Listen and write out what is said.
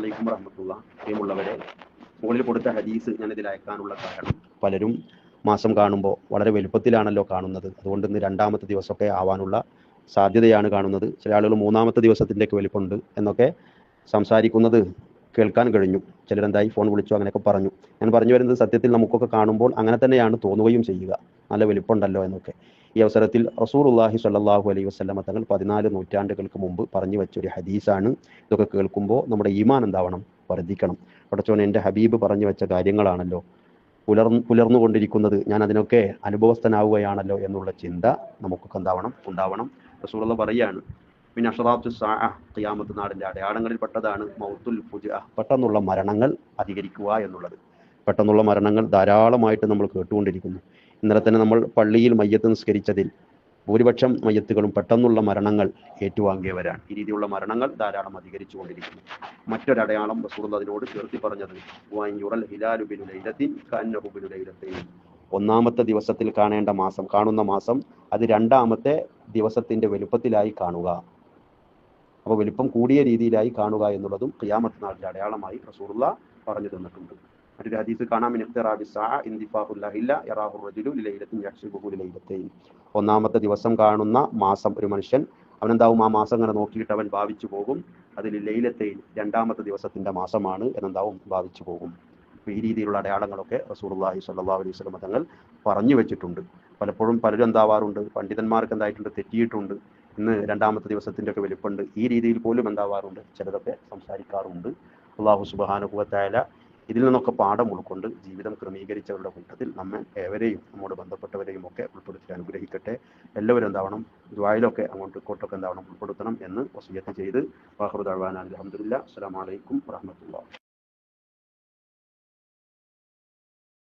വലൈക്കും വറഹമത്തുള്ള. പ്രിയമുള്ളവരെ മുകളിൽ കൊടുത്ത ഹദീസ് ഞാൻ ഇതിൽ അയക്കാനുള്ള കാരണം പലരും മാസം കാണുമ്പോൾ വളരെ വലുപ്പത്തിലാണല്ലോ കാണുന്നത്. അതുകൊണ്ട് ഇന്ന് രണ്ടാമത്തെ ദിവസമൊക്കെ ആവാനുള്ള സാധ്യതയാണ് കാണുന്നത്. ചില ആളുകൾ മൂന്നാമത്തെ ദിവസത്തിന്റെയൊക്കെ വലിപ്പമുണ്ട് എന്നൊക്കെ സംസാരിക്കുന്നത് കേൾക്കാൻ കഴിഞ്ഞു. ചിലരെന്തായി? ഫോൺ വിളിച്ചു അങ്ങനെയൊക്കെ പറഞ്ഞു. ഞാൻ പറഞ്ഞു വരുന്നത് സത്യത്തിൽ നമുക്കൊക്കെ കാണുമ്പോൾ അങ്ങനെ തന്നെയാണ് തോന്നുകയും ചെയ്യുക. നല്ല വലിപ്പമുണ്ടല്ലോ എന്നൊക്കെ. ഈ അവസരത്തിൽ റസൂർ ഉള്ളാഹി സല്ലാഹു അലൈഹി വസ്ലമ തങ്ങൾ പതിനാല് നൂറ്റാണ്ടുകൾക്ക് മുമ്പ് പറഞ്ഞു വെച്ച ഒരു ഹദീസാണ്. ഇതൊക്കെ കേൾക്കുമ്പോൾ നമ്മുടെ ഈമാൻ എന്താവണം? വർദ്ധിക്കണം. പടച്ചോൻ എന്റെ ഹബീബ് പറഞ്ഞു വെച്ച കാര്യങ്ങളാണല്ലോ. പുലർ പുലർന്നുകൊണ്ടിരിക്കുന്നത് ഞാൻ അതിനൊക്കെ അനുഭവസ്ഥനാവുകയാണല്ലോ എന്നുള്ള ചിന്ത നമുക്കൊക്കെ എന്താവണം? ഉണ്ടാവണം. റസൂള്ള പറയാണ് പിന്നെ അഷറാത്തു സാ ഖിയാമത്ത് നാടിന്റെ അടയാളങ്ങളിൽ പെട്ടതാണ് മൗത്തുൽ ഫുജ. പെട്ടെന്നുള്ള മരണങ്ങൾ അധികരിക്കുക എന്നുള്ളത്. പെട്ടെന്നുള്ള മരണങ്ങൾ ധാരാളമായിട്ട് നമ്മൾ കേട്ടുകൊണ്ടിരിക്കുന്നു. ഇന്നലെ തന്നെ നമ്മൾ പള്ളിയിൽ മയ്യത്ത് നിസ്കരിച്ചതിൽ ഭൂരിപക്ഷം മയ്യത്തുകളും പെട്ടെന്നുള്ള മരണങ്ങൾ ഏറ്റുവാങ്ങിയവരാണ്. ഈ രീതിയിലുള്ള മരണങ്ങൾ ധാരാളം അധികരിച്ചു കൊണ്ടിരിക്കുന്നു മറ്റൊരടയാളം റസൂൽ അതിനോട് ചേർത്തി പറഞ്ഞത് ഒന്നാമത്തെ ദിവസത്തിൽ കാണേണ്ട മാസം കാണുന്ന മാസം അത് രണ്ടാമത്തെ ദിവസത്തിന്റെ വലുപ്പത്തിലായി കാണുക. അപ്പോൾ വലിപ്പം കൂടിയ രീതിയിലായി കാണുക എന്നുള്ളതും ഖിയാമത്ത് നാളിന്റെ അടയാളമായി റസൂറുള്ള പറഞ്ഞു തന്നിട്ടുണ്ട്. മറ്റൊരു ഹദീസ് കാണാം. ഒന്നാമത്തെ ദിവസം കാണുന്ന മാസം ഒരു മനുഷ്യൻ അവനെന്താവും? ആ മാസം അങ്ങനെ നോക്കിയിട്ട് അവൻ ഭാവിച്ചു പോകും. അതിൽ ലൈലത്തെയിൽ രണ്ടാമത്തെ ദിവസത്തിന്റെ മാസമാണ് എന്നെന്താവും? ഭാവിച്ചു പോകും. ഈ രീതിയിലുള്ള അടയാളങ്ങളൊക്കെ റസൂർല്ലാഹി സല്ലാ അലൈഹി സ്വലം തങ്ങൾ പറഞ്ഞു വെച്ചിട്ടുണ്ട്. പലപ്പോഴും പലരും എന്താവാറുണ്ട്? പണ്ഡിതന്മാർക്ക് എന്തായിട്ടുണ്ട്? തെറ്റിയിട്ടുണ്ട്. ഇന്ന് രണ്ടാമത്തെ ദിവസത്തിന്റെ ഒക്കെ വലിപ്പമുണ്ട് ഈ രീതിയിൽ പോലും എന്താവാറുണ്ട്? ചിലതൊക്കെ സംസാരിക്കാറുണ്ട്. അള്ളാഹു സുബാനുഭവത്തായ ഇതിൽ നിന്നൊക്കെ പാഠം ഉൾക്കൊണ്ട് ജീവിതം ക്രമീകരിച്ചവരുടെ കൂട്ടത്തിൽ നമ്മെ ഏവരെയും നമ്മോട് ബന്ധപ്പെട്ടവരെയും ഒക്കെ ഉൾപ്പെടുത്തി അനുഗ്രഹിക്കട്ടെ. എല്ലാവരും എന്താവണം? ദ്വായിലൊക്കെ അങ്ങോട്ട് ഇങ്ങോട്ടൊക്കെ എന്താവണം? ഉൾപ്പെടുത്തണം എന്ന് വസീയത്ത് ചെയ്ത് വാഹൃദാൻ അലഹമുല്ല അസ്സാം വലൈക്കും വാഹമത്തുള്ള